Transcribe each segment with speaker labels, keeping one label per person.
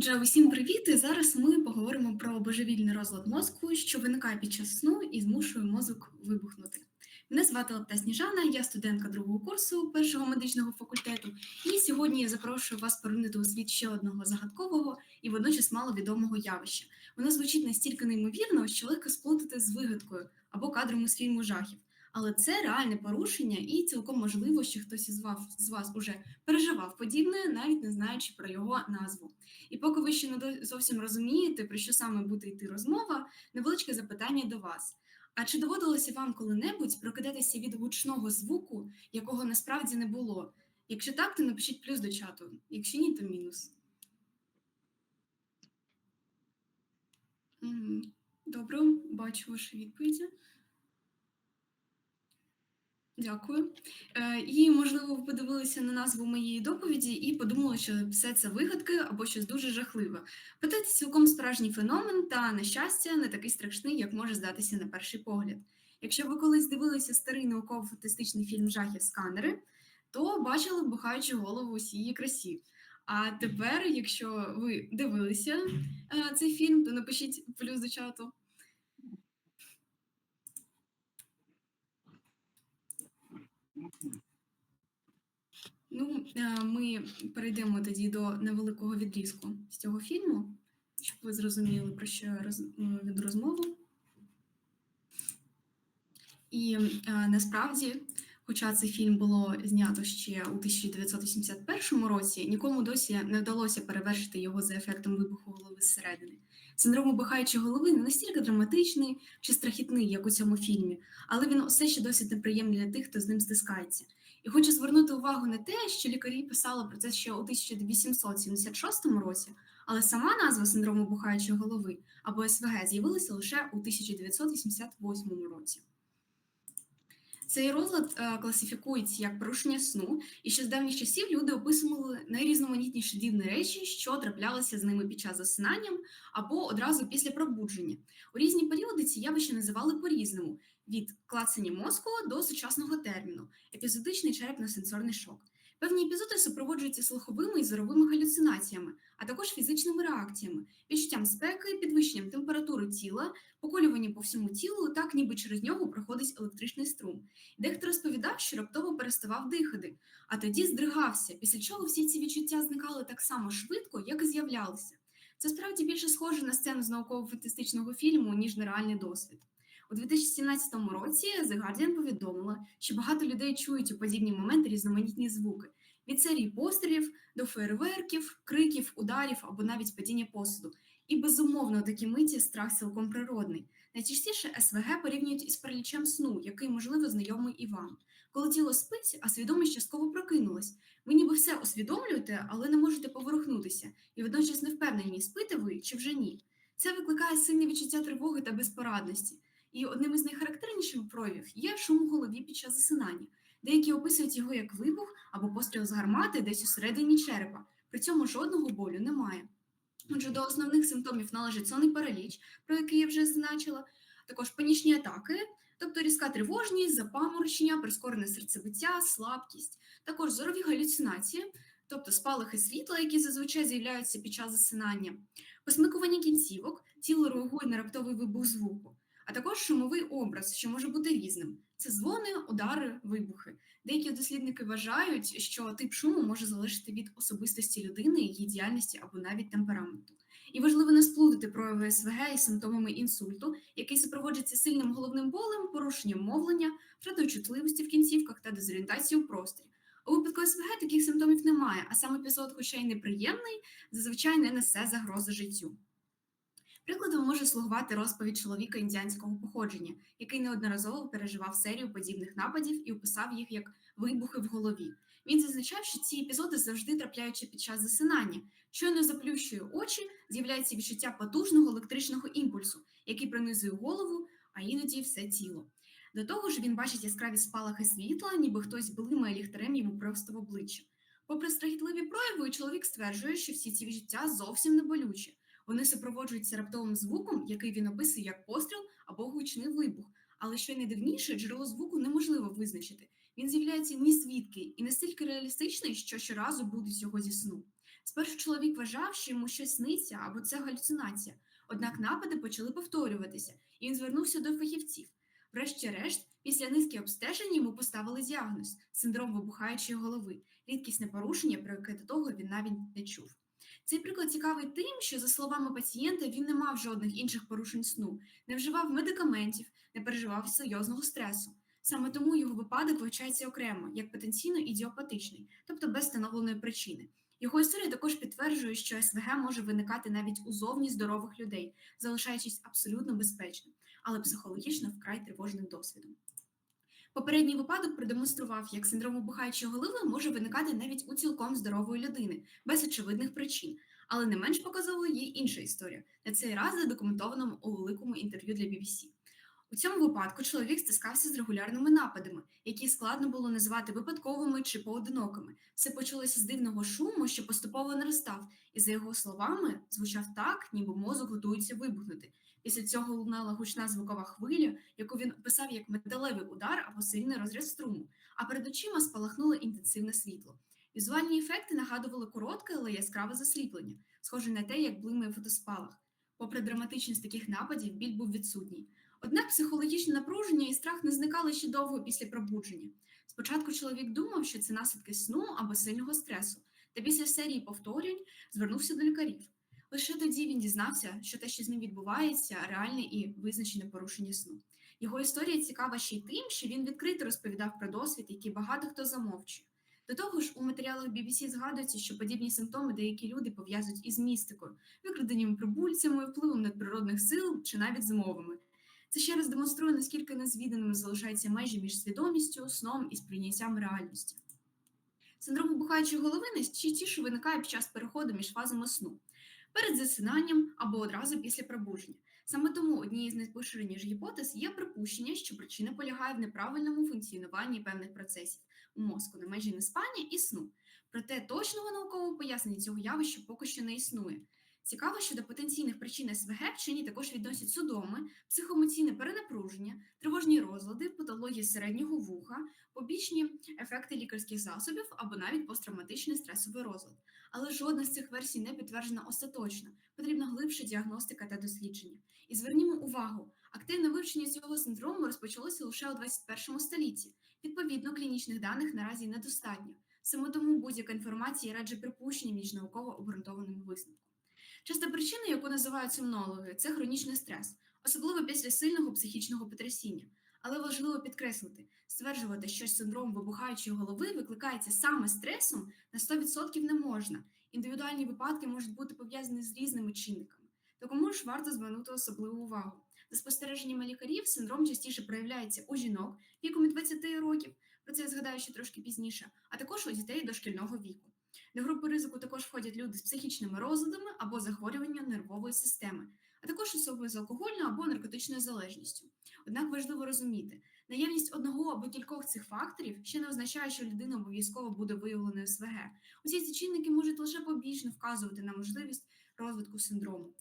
Speaker 1: Отже, усім привіт! І зараз ми поговоримо про божевільний розлад мозку, що виникає під час сну і змушує мозок вибухнути. Мене звати Лапта Сніжана, я студентка другого курсу першого медичного факультету, і сьогодні я запрошую вас поринути у світ ще одного загадкового і водночас маловідомого явища. Воно звучить настільки неймовірно, що легко сплутати з вигадкою або кадром із фільму жахів. Але це реальне порушення, і цілком можливо, що хтось із вас з вас уже переживав подібне, навіть не знаючи про його назву. І поки ви ще не зовсім розумієте, про що саме буде йти розмова, невеличке запитання до вас. А чи доводилося вам коли-небудь прокидатися від гучного звуку, якого насправді не було? Якщо так, то напишіть плюс до чату. Якщо ні, то мінус. Добре, бачу ваші відповіді. Дякую. Е, І, можливо, ви подивилися на назву моєї доповіді і подумали, що все це вигадки або щось дуже жахливе. Проте це цілком справжній феномен, та, на щастя, не такий страшний, як може здатися на перший погляд. Якщо ви колись дивилися старий науково-фантастичний фільм Жахів сканери, то бачили бухаючу голову усій красі. А тепер, якщо ви дивилися е, цей фільм, то напишіть плюс до чату. Ну, е, ми перейдемо тоді до невеликого відрізку з цього фільму, щоб ви зрозуміли, про що роз... від розмову. І е, насправді, хоча цей фільм було знято ще у 1981 році, нікому досі не вдалося перевершити його за ефектом вибуху голови зсередини. Синдром обихаючої голови не настільки драматичний чи страхітний, як у цьому фільмі, але він все ще досить неприємний для тих, хто з ним стискається. І хочу звернути увагу на те, що лікарі писали про це ще у 1876 році, але сама назва синдрому бухаючої голови або СВГ з'явилася лише у 1988 році. Цей розлад е, класифікується як порушення сну, і ще з давніх часів люди описували найрізноманітніші дивні речі, що траплялися з ними під час засинання або одразу після пробудження. У різні періоди ці явища називали по-різному: від клацання мозку до сучасного терміну, епізодичний черепно-сенсорний шок. Певні епізоди супроводжуються слуховими і зоровими галюцинаціями, а також фізичними реакціями, відчуттям спеки, підвищенням температури тіла, поколюванням по всьому тілу, так ніби через нього проходить електричний струм. Дехто розповідав, що раптово переставав дихати, а тоді здригався, після чого всі ці відчуття зникали так само швидко, як і з'являлися. Це справді більше схоже на сцену з науково-фантастичного фільму, ніж на реальний досвід. У 2017 році The Guardian повідомила, що багато людей чують у подібні моменти різноманітні звуки від серії пострілів до фейерверків, криків, ударів або навіть падіння посуду. І безумовно такі миті страх цілком природний. Найчастіше СВГ порівнюють із паралічем сну, який, можливо, знайомий і вам. Коли тіло спить, а свідомість частково прокинулась. Ви ніби все усвідомлюєте, але не можете поворухнутися, і водночас не впевнені, спите ви чи вже ні. Це викликає сильне відчуття тривоги та безпорадності. І одним із найхарактерніших проявів є шум у голові під час засинання. Деякі описують його як вибух або постріл з гармати десь у середині черепа. При цьому жодного болю немає. Отже, до основних симптомів належить сонний параліч, про який я вже зазначила, також панічні атаки, тобто різка тривожність, запаморочення, прискорене серцебиття, слабкість, також зорові галюцинації, тобто спалахи світла, які зазвичай з'являються під час засинання, посмикування кінцівок, тіло реагує на раптовий вибух звуку а також шумовий образ, що може бути різним. Це дзвони, удари, вибухи. Деякі дослідники вважають, що тип шуму може залежати від особистості людини, її діяльності або навіть темпераменту. І важливо не сплутати прояви СВГ із симптомами інсульту, який супроводжується сильним головним болем, порушенням мовлення, втратою чутливості в кінцівках та дезорієнтацією в просторі. У випадку СВГ таких симптомів немає, а сам епізод, хоча й неприємний, зазвичай не несе загрози життю. Прикладом може слугувати розповідь чоловіка індіанського походження, який неодноразово переживав серію подібних нападів і описав їх як вибухи в голові. Він зазначав, що ці епізоди завжди трапляються під час засинання. Щойно заплющує очі, з'являється відчуття потужного електричного імпульсу, який пронизує голову, а іноді все тіло. До того ж, він бачить яскраві спалахи світла, ніби хтось блимає ліхтарем йому просто в обличчя. Попри страхітливі прояви, чоловік стверджує, що всі ці відчуття зовсім не болючі. Вони супроводжуються раптовим звуком, який він описує як постріл або гучний вибух. Але що найдивніше, джерело звуку неможливо визначити. Він з'являється ні звідки і настільки реалістичний, що щоразу буде його зі сну. Спершу чоловік вважав, що йому щось сниться або це галюцинація. Однак напади почали повторюватися, і він звернувся до фахівців. Врешті-решт, після низки обстежень йому поставили діагноз синдром вибухаючої голови, рідкісне порушення, про яке до того він навіть не чув. Цей приклад цікавий тим, що, за словами пацієнта, він не мав жодних інших порушень сну, не вживав медикаментів, не переживав серйозного стресу. Саме тому його випадок вивчається окремо, як потенційно ідіопатичний, тобто без встановленої причини. Його історія також підтверджує, що СВГ може виникати навіть у зовні здорових людей, залишаючись абсолютно безпечним, але психологічно вкрай тривожним досвідом. Попередній випадок продемонстрував, як синдром вибухаючої голови може виникати навіть у цілком здорової людини, без очевидних причин. Але не менш показовою є інша історія, на цей раз задокументованому у великому інтерв'ю для BBC. У цьому випадку чоловік стискався з регулярними нападами, які складно було назвати випадковими чи поодинокими. Все почалося з дивного шуму, що поступово наростав, і, за його словами, звучав так, ніби мозок готується вибухнути. Після цього лунала гучна звукова хвиля, яку він описав як металевий удар або сильний розряд струму, а перед очима спалахнуло інтенсивне світло. Візуальні ефекти нагадували коротке, але яскраве засліплення, схоже на те, як блимає фотоспалах. Попри драматичність таких нападів, біль був відсутній. Однак психологічне напруження і страх не зникали ще довго після пробудження. Спочатку чоловік думав, що це наслідки сну або сильного стресу, та після серії повторень звернувся до лікарів. Лише тоді він дізнався, що те, що з ним відбувається, реальне і визначене порушення сну. Його історія цікава ще й тим, що він відкрито розповідав про досвід, який багато хто замовчує. До того ж, у матеріалах BBC згадується, що подібні симптоми деякі люди пов'язують із містикою, викраденнями прибульцями, впливом надприродних сил чи навіть змовами. Це ще раз демонструє, наскільки незвіданими залишаються межі між свідомістю, сном і сприйняттям реальності. Синдром вибухаючої голови найчастіше виникає під час переходу між фазами сну, перед засинанням або одразу після пробудження. Саме тому однією з найпоширеніших гіпотез є припущення, що причина полягає в неправильному функціонуванні певних процесів у мозку на межі неспання і сну. Проте точного наукового пояснення цього явища поки що не існує. Цікаво, що до потенційних причин СВГ вчені також відносять судоми, психоемоційне перенапруження, тривожні розлади, патології середнього вуха, побічні ефекти лікарських засобів або навіть посттравматичний стресовий розлад. Але жодна з цих версій не підтверджена остаточно, потрібна глибша діагностика та дослідження. І звернімо увагу, активне вивчення цього синдрому розпочалося лише у 21 столітті. Відповідно, клінічних даних наразі недостатньо. Саме тому будь-яка інформація радше припущення ніж науково обґрунтованому висновку. Часта причина, яку називають сомнологи, це хронічний стрес, особливо після сильного психічного потрясіння. Але важливо підкреслити, стверджувати, що синдром вибухаючої голови викликається саме стресом на 100% не можна. Індивідуальні випадки можуть бути пов'язані з різними чинниками. Тому ж варто звернути особливу увагу. За спостереженнями лікарів, синдром частіше проявляється у жінок віком від 20 років, про це я згадаю ще трошки пізніше, а також у дітей дошкільного віку. До групи ризику також входять люди з психічними розладами або захворюванням нервової системи, а також особи з алкогольною або наркотичною залежністю. Однак важливо розуміти, наявність одного або кількох цих факторів ще не означає, що людина обов'язково буде виявленою СВГ. Усі ці чинники можуть лише побічно вказувати на можливість розвитку синдрому.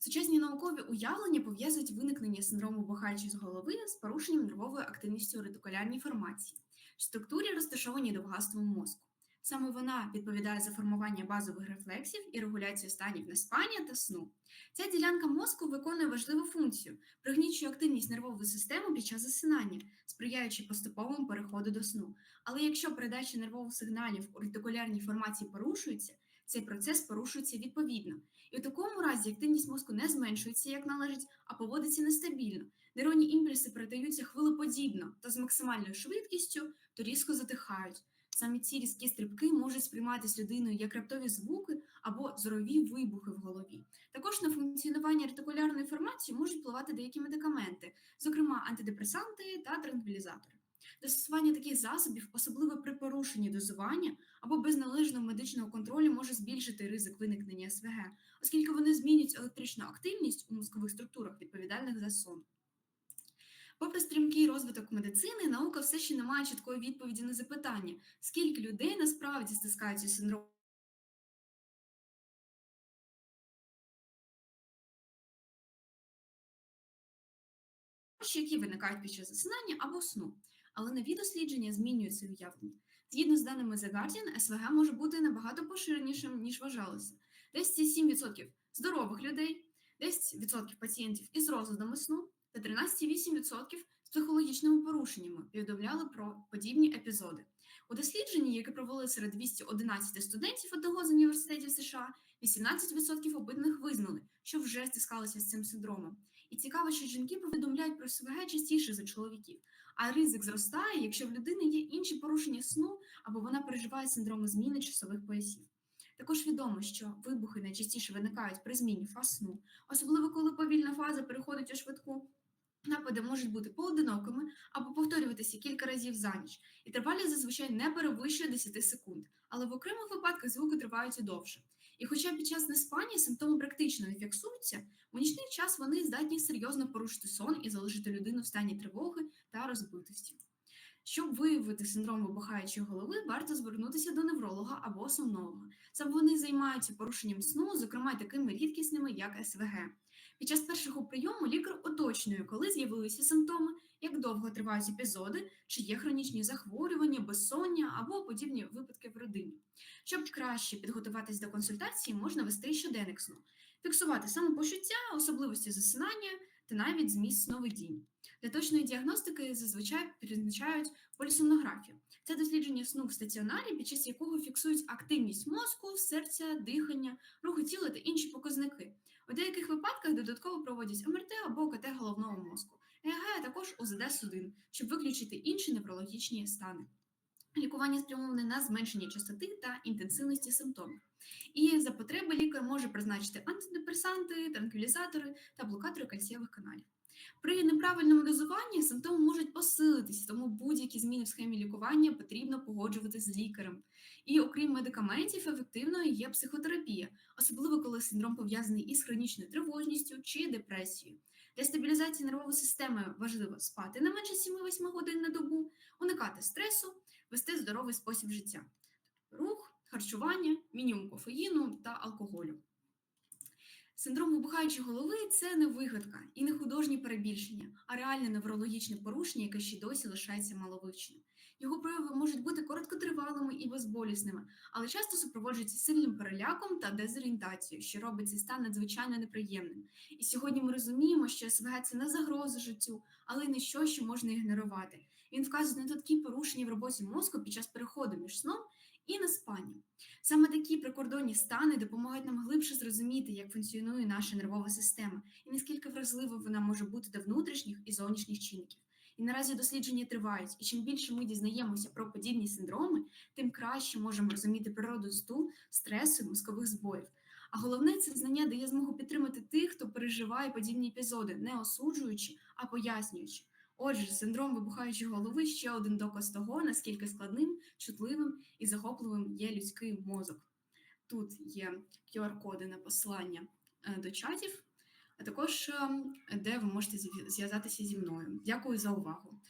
Speaker 1: Сучасні наукові уявлення пов'язують виникнення синдрому бухаючої з голови з порушенням нервової активності у ретикулярній формації, в структурі розташованій довгастому мозку. Саме вона відповідає за формування базових рефлексів і регуляцію станів неспання та сну. Ця ділянка мозку виконує важливу функцію, пригнічує активність нервової системи під час засинання, сприяючи поступовому переходу до сну. Але якщо передача нервових сигналів у ретикулярній формації порушується, цей процес порушується відповідно. І у такому разі активність мозку не зменшується, як належить, а поводиться нестабільно. Нейронні імпульси передаються хвилеподібно та з максимальною швидкістю, то різко затихають. Саме ці різкі стрибки можуть сприйматися людиною як раптові звуки або зорові вибухи в голові. Також на функціонування ретикулярної формації можуть впливати деякі медикаменти, зокрема антидепресанти та транквілізатори. Застосування таких засобів, особливо при порушенні дозування або без належного медичного контролю, може збільшити ризик виникнення СВГ, оскільки вони змінюють електричну активність у мозкових структурах, відповідальних за сон. Попри стрімкий розвиток медицини, наука все ще не має чіткої відповіді на запитання, скільки людей насправді стискаються синдромом. які виникають під час засинання або сну, але нові дослідження змінюють уявлення. Згідно з даними The Guardian, СВГ може бути набагато поширенішим, ніж вважалося. Десь це 7% здорових людей, 10% пацієнтів із розладами сну та 13,8% з психологічними порушеннями повідомляли про подібні епізоди. У дослідженні, яке провели серед 211 студентів одного з університетів США, 18% опитаних визнали, що вже стискалися з цим синдромом. І цікаво, що жінки повідомляють про СВГ частіше за чоловіків, а ризик зростає, якщо в людини є інші порушення сну або вона переживає синдроми зміни часових поясів. Також відомо, що вибухи найчастіше виникають при зміні фаз сну, особливо коли повільна фаза переходить у швидку. Напади можуть бути поодинокими або повторюватися кілька разів за ніч, і тривалість зазвичай не перевищує 10 секунд, але в окремих випадках звуки тривають довше. І хоча під час неспання симптоми практично не фіксуються, у нічний час вони здатні серйозно порушити сон і залишити людину в стані тривоги та розбитості. Щоб виявити синдром вибухаючої голови, варто звернутися до невролога або сомнолога. Саме вони займаються порушенням сну, зокрема такими рідкісними, як СВГ. Під час першого прийому лікар уточнює, коли з'явилися симптоми, як довго тривають епізоди, чи є хронічні захворювання, безсоння або подібні випадки в родині. Щоб краще підготуватись до консультації, можна вести щоденник сну, фіксувати самопочуття, особливості засинання та навіть зміст сновидінь. Для точної діагностики зазвичай призначають полісомнографію. Це дослідження сну в стаціонарі, під час якого фіксують активність мозку, серця, дихання, рухи тіла та інші показники. У деяких випадках додатково проводять МРТ або КТ головного мозку, ЕГ, також УЗД судин, щоб виключити інші неврологічні стани. Лікування спрямоване на зменшення частоти та інтенсивності симптомів. І за потреби лікар може призначити антидепресанти, транквілізатори та блокатори кальцієвих каналів. При неправильному дозуванні симптоми можуть посилитися, тому будь-які зміни в схемі лікування потрібно погоджувати з лікарем. І окрім медикаментів, ефективною є психотерапія, особливо коли синдром пов'язаний із хронічною тривожністю чи депресією. Для стабілізації нервової системи важливо спати не менше 7-8 годин на добу, уникати стресу, вести здоровий спосіб життя, рух, харчування, мінімум кофеїну та алкоголю. Синдром вибухаючої голови це не вигадка і не художні перебільшення, а реальне неврологічне порушення, яке ще досі лишається маловивченим. Його прояви можуть бути короткотривалими і безболісними, але часто супроводжуються сильним переляком та дезорієнтацією, що робить цей стан надзвичайно неприємним. І сьогодні ми розуміємо, що СВГ це не загроза життю, але й не що, що можна ігнорувати. Він вказує на такі порушення в роботі мозку під час переходу між сном і неспанням. Саме такі прикордонні стани допомагають нам глибше зрозуміти, як функціонує наша нервова система і наскільки вразливо вона може бути до внутрішніх і зовнішніх чинників. І наразі дослідження тривають, і чим більше ми дізнаємося про подібні синдроми, тим краще можемо розуміти природу сту, стресу, мозкових збоїв. А головне, це знання дає змогу підтримати тих, хто переживає подібні епізоди, не осуджуючи, а пояснюючи. Отже, синдром вибухаючої голови ще один доказ того, наскільки складним, чутливим і захопливим є людський мозок. Тут є QR-коди на посилання е, до чатів, а також ем, де ви можете зв'язатися зі мною. Дякую за увагу.